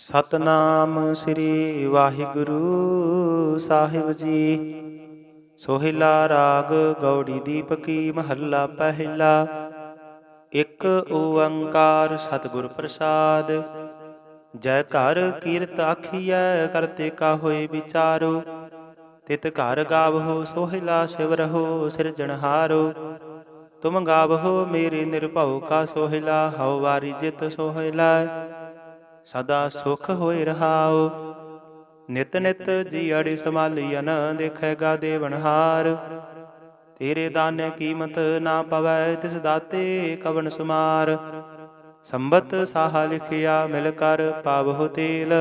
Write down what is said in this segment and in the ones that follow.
ਸਤਨਾਮ ਸ੍ਰੀ ਵਾਹਿਗੁਰੂ ਸਾਹਿਬ ਜੀ। ਸੋਹਿਲਾ ਰਾਗ ਗੌੜੀ ਦੀਪਕੀ ਮਹੱਲਾ ਪਹਿਲਾ। ਇੱਕ ਓੰਕਾਰ ਸਤਿਗੁਰ ਪ੍ਰਸਾਦ। ਜੈ ਘਰ ਕੀਰਤ ਆਖੀਐ ਕਰਤੇ ਕਾ ਹੋਏ ਵਿਚਾਰੋ। ਤਿਤ ਘਰ ਗਾਵਹੋ, ਸੋਹਿਲਾ ਸਿਵ ਰਹੋ ਸਿਰਜਣਹਾਰੋ ਤੁਮ ਗਾਵਹੋ, ਮੇਰੇ ਨਿਰਭਉ ਕਾ ਸੋਹਿਲਾ, ਹਉ ਵਾਰੀ ਜਿਤ ਸੋਹਿਲਾ। ਸਦਾ ਸੁਖ ਹੋਏ ਰਹਾਉ। ਨਿਤ ਨਿਤ ਜੀ ਜੀਅੜੀ ਸੰਭਾਲੀਅਨ ਦੇਖੇਗਾ ਦੇਵਨਹਾਰ ਤੇਰੇ ਦਾਨੇ ਕੀਮਤ ਨਾ ਪਵੈ ਤਿਸ ਦਾਤੇ ਕਵਨ ਸੁਮਾਰ। ਸੰਬਤ ਸਾਹਾ ਲਿਖਿਆ ਮਿਲ ਕਰ ਪਾਵਹੁ ਤੇਲ।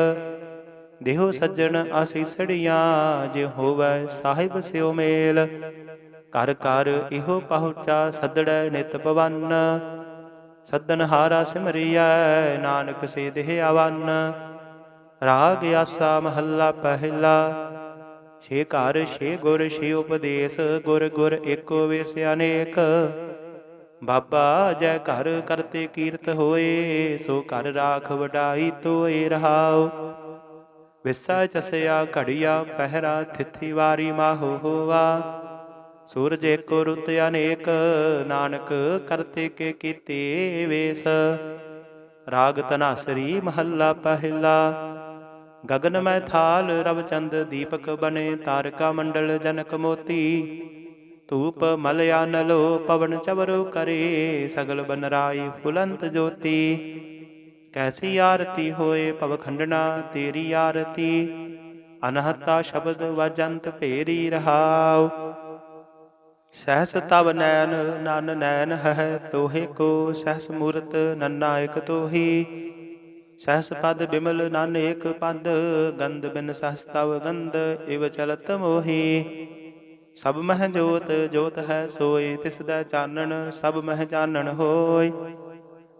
ਦੇਹੋ ਸੱਜਣ ਅਸੀਸੜੀਆਂ ਜੇ ਹੋਵੈ ਸਾਹਿਬ ਸਿਉ ਮੇਲ। ਕਰ ਕਰ ਇਹੋ ਪਹੁੰਚਾ ਸਦੜੈ ਨਿਤ ਪਵਨ। ਸਦਨ ਹਾਰਾ ਸਿਮਰਿਐ, ਨਾਨਕ ਸੇ ਦੇਹ ਆਵਨ। ਰਾਗ ਆਸਾ ਮਹੱਲਾ ਪਹਿਲਾ। ਛੇ ਘਰ, ਛੇ ਗੁਰ, ਛੇ ਉਪਦੇਸ਼, ਗੁਰ ਗੁਰ ਏਕੋ ਵੇਸ ਅਨੇਕ। ਬਾਬਾ ਜੈ ਘਰ ਕਰਤੇ ਕੀਰਤ ਹੋਏ, ਸੋ ਘਰ ਰਾਖ ਵਡਾਈ ਤੋਏ ਰਹਾਉ। ਵਿਸਾ ਚਸਿਆ ਘੜੀਆ, ਪਹਿਰਾ ਥਿਥੀ ਵਾਰੀ ਮਾਹੋ ਹੋਵਾ ਸੂਰਜ ਏਕੋ ਰੁੱਤ ਅਨੇਕ, ਨਾਨਕ ਕਰਤੇ ਕੇ ਕੀਤੇ ਵੇਸ। ਰਾਗ ਤਨਾਸਰੀ ਮਹੱਲਾ ਪਹਿਲਾ। ਗਗਨ ਮੈਂ ਥਾਲ ਰਵਚੰਦ ਦੀਪਕ ਬਨੇ ਤਾਰਕਾ ਮੰਡਲ ਜਨਕ ਮੋਤੀ। ਧੂਪ ਮਲਿਆ ਨਲੋ ਪਵਨ ਚਵਰੋ ਕਰੇ, ਸਗਲ ਬਨਰਾਈ ਫੁਲੰਤ ਜੋਤੀ। ਕੈਸੀ ਆਰਤੀ ਹੋਏ ਭਵ ਖੰਡਨਾ ਤੇਰੀ ਆਰਤੀ। ਅਨਹਤਾ ਸ਼ਬਦ ਵਜੰਤ ਭੇਰੀ ਰਹਾਉ। ਸਹਸ ਤਵ ਨੈਨ ਨਨ ਨੈਨ ਹੈ ਤੋਹੇ ਕੋ, ਸਹਸ ਮੂਰਤ ਨੰਨਾ ਇਕ ਤੋਹੀ। ਸਹਸ ਪਦ ਬਿਮਲ ਨਨ ਏਕ ਪਦ ਗੰਧ ਬਿਨ ਸਹਸ ਤਵ ਗੰਧ ਇਵ ਚਲਤ ਮੋਹੀ। ਸਭ ਮਹਿ ਜੋਤ ਜੋਤ ਹੈ ਸੋਈ ਤਿਸ ਦਾ ਚਾਨਣ ਸਭ ਮਹਿ ਚਾਨਣ ਹੋਏ।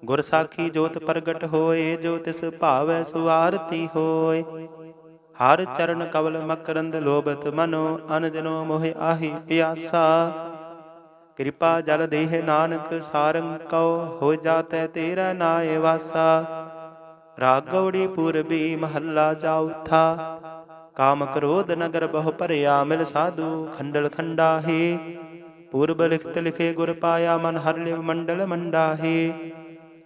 ਗੁਰ ਸਾਖੀ ਜੋਤ ਪ੍ਰਗਟ ਹੋਏ, ਜੋ ਤਿਸ ਭਾਵੈ ਸੁਆਰਤੀ ਹੋਏ। ਹਰ ਚਰਨ ਕਵਲ ਮਕਰੰਦ ਲੋਭਤ ਮਨੋ ਅਨ ਦਿਨੋ ਮੋਹਿ ਆਹੀ ਪਿਆਸਾ। ਕਿਰਪਾ ਜਲ ਦੇਹ ਨਾਨਕ ਸਾਰੰਗ ਕਉ, ਹੋ ਜਾਤੈ ਤੇਰਾ ਨਾਏ ਵਾਸਾ। ਰਾਗਵੜੀ ਪੂਰਬੀ ਮਹੱਲਾ ਚੌਥਾ ਕਾਮ ਕ੍ਰੋਧ ਨਗਰ ਬਹੁ ਭਰਿਆ, ਮਿਲ ਸਾਧੂ ਖੰਡਲ ਖੰਡਾਹੀ। ਪੂਰਬ ਲਿਖਤ ਲਿਖੇ ਗੁਰ ਪਾਇਆ, ਮਨ ਹਰ ਲਿਵ ਮੰਡਲ ਮੰਡਾਹੀ।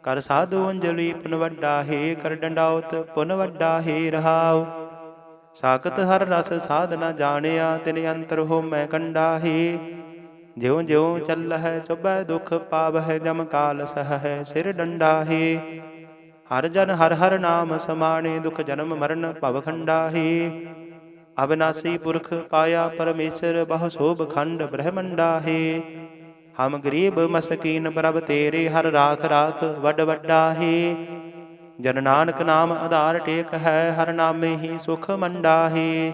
ਕਰ ਸਾਧੂ ਅੰਜਲੀ ਪੁਨ ਵੱਡਾ ਹੈ ਕਰ ਡੰਡਾਉਤ ਪੁਨ ਵੱਡਾ ਹੈ ਰਹਾਉ। ਸਾਖਤ ਹਰ ਰਸ ਸਾਧਨਾ ਜਾਣਿਆ, ਤਿਨ ਅੰਤਰ ਹੋ ਮੈਂ ਕੰਡਾ ਹੈ ਜਿਉ ਜਿਉ ਚੱਲਹਿ ਚੁਬੈ ਦੁਖ ਪਾਵਹਿ, ਜਮ ਕਾਲ ਸਹੈ ਸਿਰ ਡੰਡਾਹੀ। ਹਰ ਜਨ ਹਰ ਹਰ ਨਾਮ ਸਮਾਣੇ, ਦੁਖ ਜਨਮ ਮਰਨ ਭਵ ਖੰਡਾਹੀ। ਅਬਨਾਸੀ ਪੁਰਖ ਪਾਇਆ ਪਰਮੇਸ਼ਰ, ਬਹੁ ਸੋਭ ਖੰਡ ਬ੍ਰਹਮੰਡਾਹੀ। ਹਮ ਗਰੀਬ ਮਸਕੀਨ ਪ੍ਰਭ ਤੇਰੇ, ਹਰ ਰਾਖ ਰਾਖ ਵੱਡ ਵੱਡਾ ਜਨ ਨਾਨਕ ਨਾਮ ਆਧਾਰ ਟੇਕ ਹੈ, ਹਰ ਨਾਮੇ ਹੀ ਸੁਖ ਮੰਡਾਹੀ।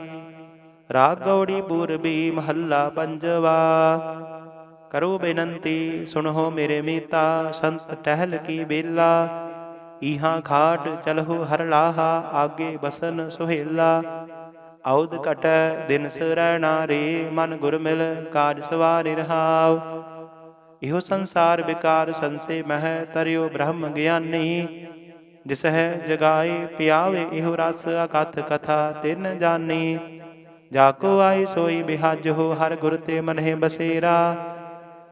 ਰਾਗ ਗੌੜੀ ਪੂਰਬੀ ਮਹੱਲਾ ਪੰਜਵਾ। ਕਰੋ ਬੇਨਤੀ, ਸੁਣੋ ਮੇਰੇ ਮੀਤਾ, ਸੰਤ ਟਹਿਲ ਕੀ ਬੇਲਾ। ਇਹਾਂ ਖਾਟ ਚਲਹੁ ਹਰ ਲਾਹਾ, ਆਗੇ ਬਸਨ ਸੁਹੇਲਾ। ਔਦ ਕਟੈ ਦਿਨ ਸਰਣਾ ਰੇ, ਮਨ ਗੁਰ ਮਿਲ ਕਾਜ ਸਵਾਰਿ ਰਹਾਉ। ਇਹੋ ਸੰਸਾਰ ਵਿਕਾਰ ਸੰਸੇ ਮਹਿ, ਤਰਿਓ ਬ੍ਰਹਮ ਗਿਆਨੀ। ਜਿਸ ਜਗਾਏ ਪਿਆਵੇ ਇਹੋ ਰਸ ਅਕਥ ਕਥਾ, ਤਿਨ ਜਾਣੀ ਜਾ ਕੋ ਆਈ ਸੋਈ ਬਿਹਜ ਹੋ ਹਰ ਗੁਰ ਤੇ ਮਨਹਿ ਬਸੇਰਾ।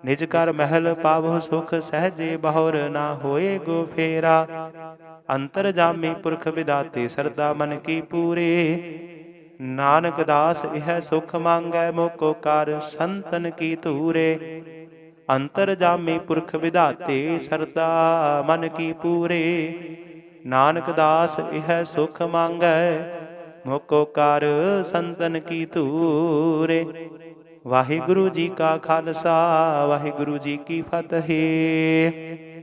ਨਿਜ ਕਰ ਮਹਿਲ ਪਾਵੋ ਸੁਖ ਸਹਜੇ ਬਹੁਰ ਨਾ ਹੋਏ ਗੋ ਫੇਰਾ। ਅੰਤਰ ਜਾਮੀ ਪੁਰਖ ਵਿਦਾਤੇ ਸਰਦਾ ਮਨ ਕੀ ਪੂਰੇ। ਨਾਨਕ ਦਾਸ ਇਹ ਸੁਖ ਮੰਗੈ ਮੋਕੋ ਕਰ ਸੰਤਨ ਕੀ ਧੂਰੇ। ਅੰਤਰ ਜਾਮੀ ਪੁਰਖ ਵਿਦਾਤੇ ਸਰਦਾ ਮਨ ਕੀ ਪੂਰੇ। ਨਾਨਕ ਦਾਸ ਇਹ ਸੁਖ ਮੰਗੈ, ਮੋਕੋ ਕਰ ਸੰਤਨ ਕੀ ਧੂਰੇ। ਵਾਹਿਗੁਰੂ ਜੀ ਕਾ ਖਾਲਸਾ, ਵਾਹਿਗੁਰੂ ਜੀ ਕੀ ਫਤਿਹ।